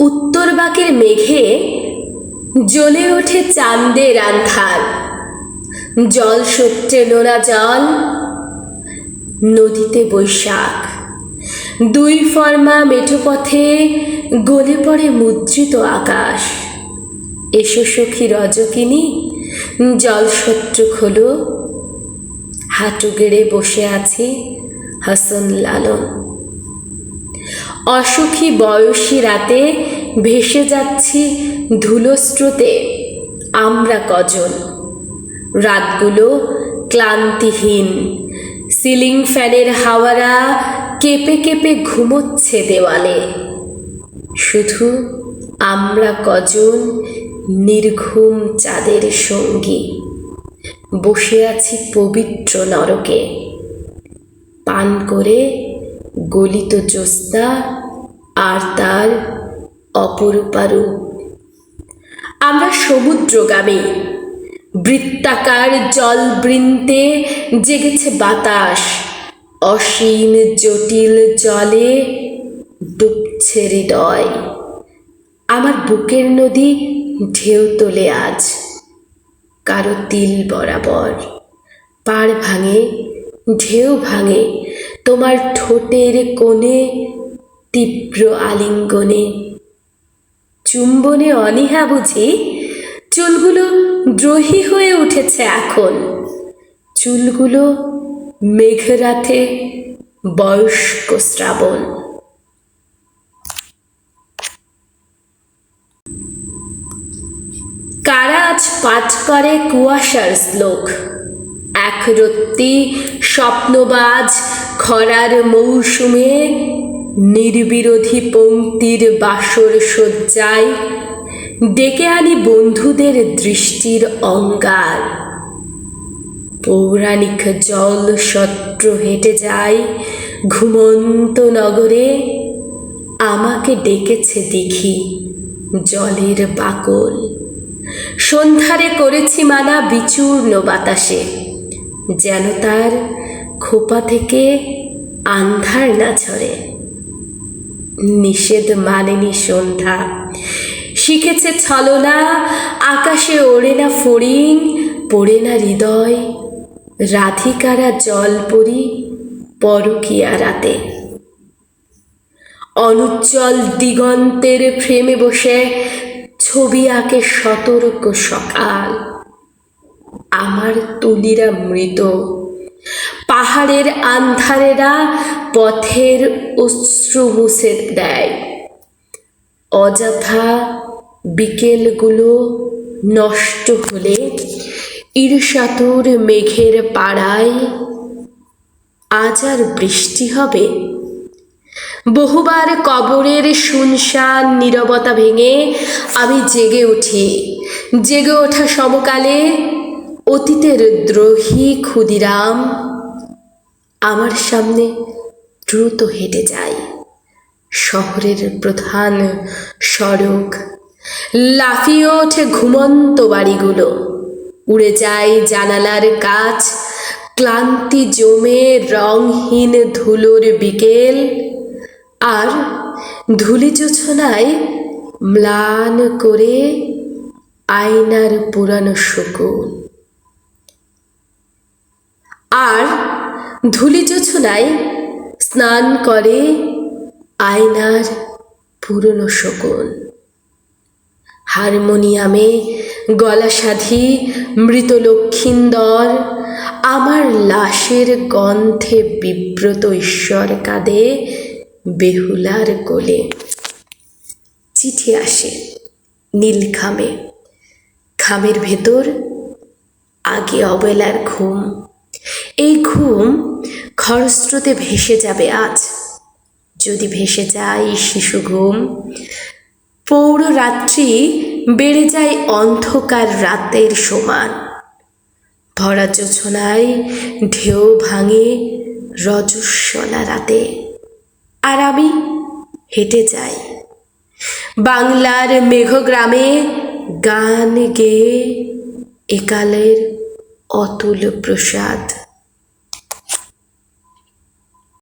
উত্তর বাকের মেঘে জ্বলে ওঠে চাঁদের আন্ধার জল সত্যে নোনা জল, নদীতে বৈশাখ। দুই ফর্মা মেঠো পথে গলে পড়ে মুদ্রিত আকাশ। এসো সখী রজকিনী, জল শত্রু খোলো। হাঁটু গেড়ে বসে আছে হাসন লালন। অসুখী বয়সী রাতে ভেসে যাচ্ছি ধুলোস্রোতে। আমরা কজন? রাতগুলো ক্লান্তিহীন। সিলিং ফ্যানের হাওয়ারা কেঁপে কেঁপে ঘুমোচ্ছে দেওয়ালে। শুধু আমরা কজন নির্ঘুম চাঁদের সঙ্গী। বসে আছি পবিত্র নরকে। পান করে গলিত জ্যোৎস্না আর তার অপরূপারূপ। আমরা সমুদ্রগামী, বৃত্তাকার জল বৃন্তে জেগেছে বাতাস, অসীম জটিল জলে ডুবছে হৃদয়। আমার বুকের নদী ঢেউ তোলে আজ, কারও তিল বরাবর। পাড় ভাঙে, ঢেউ ভাঙে, তোমার ঠোঁটের কোণে তীব্র আলিঙ্গনে। চুম্বনে অনীহা বুঝি, চুলগুলো দ্রোহী হয়ে উঠেছে এখন। চুলগুলো মেঘরাতে বয়স্ক শ্রাবণ। কারা আজ পাঠ করে কুয়াশার শ্লোক? এক রত্তি স্বপ্নবাজ খরার মৌসুমে নির্বিরোধী পঙ্ক্তির বাসর শয্যায় ডেকে আনি বন্ধুদের দৃষ্টির অঙ্গার পৌরাণিক জল সত্র হেঁটে যায়, ঘুমন্ত নগরে আমাকে ডেকেছে দেখি জলের বাকল। সন্ধ্যারে করেছি মানা বিচূর্ণ বাতাসে, যেন তার খোপা থেকে আন্ধার না ছড়ে। নিষেধ মানেনি সন্ধ্যা। শিখেছে ছলনা, আকাশে ওড়ে না ফড়িং, পড়ে না হৃদয়, রাধিকারা জল পরি পরকিয়া রাতে। অনুজ্জ্বল দিগন্তের ফ্রেমে বসে ছবি আঁকে সতর্ক সকাল। আমার তুলিরা মৃত। পাহাড়ের আন্ধারেরা পথের অশ্রু মুছে দেয়। অযথা বিকেলগুলো নষ্ট হলে ঈর্ষাতুর মেঘের পাড়ায় আজ আর বৃষ্টি হবে। বহুবার কবরের শুনশান, নীরবতা ভেঙে আমি জেগে উঠি। জেগে ওঠা সমকালে অতীতের দ্রোহী ক্ষুদিরাম আমার সামনে দ্রুত হেঁটে যায়। শহরের প্রধান সড়ক। লাফিয়ে ওঠে ঘুমন্ত বাড়িগুলো। উড়ে যায় জানালার কাজ ক্লান্তি জমে রংহীন ধুলোর বিকেল। আর ধুলি জোছনায় ম্লান করে আয়নার পুরানো শকুন। আর ধুলি জোছনায় স্নান করে আয়নার পুরনো শকুন। হারমোনিয়ামে গলা সাধি মৃত লক্ষিন্দর, আমার লাশের গন্ধে বিব্রত ঈশ্বর কাঁদে বেহুলার কোলে। চিঠি আসে নীল খামে। খামের ভেতর আগে অবেলার ঘুম। এই ঘুম খরস্রোতে ভেসে যাবে আজ। যদি ভেসে যায় শিশু ঘুম পৌর রাত্রি বেড়ে যায় অন্ধকার রাতের সমান। ভরা যোছনায় ঢেউ ভাঙে রজস্বলা রাতে। আর আমি হেঁটে যাই। বাংলার মেঘগ্রামে গান গেয়ে একালের অতুল প্রসাদ।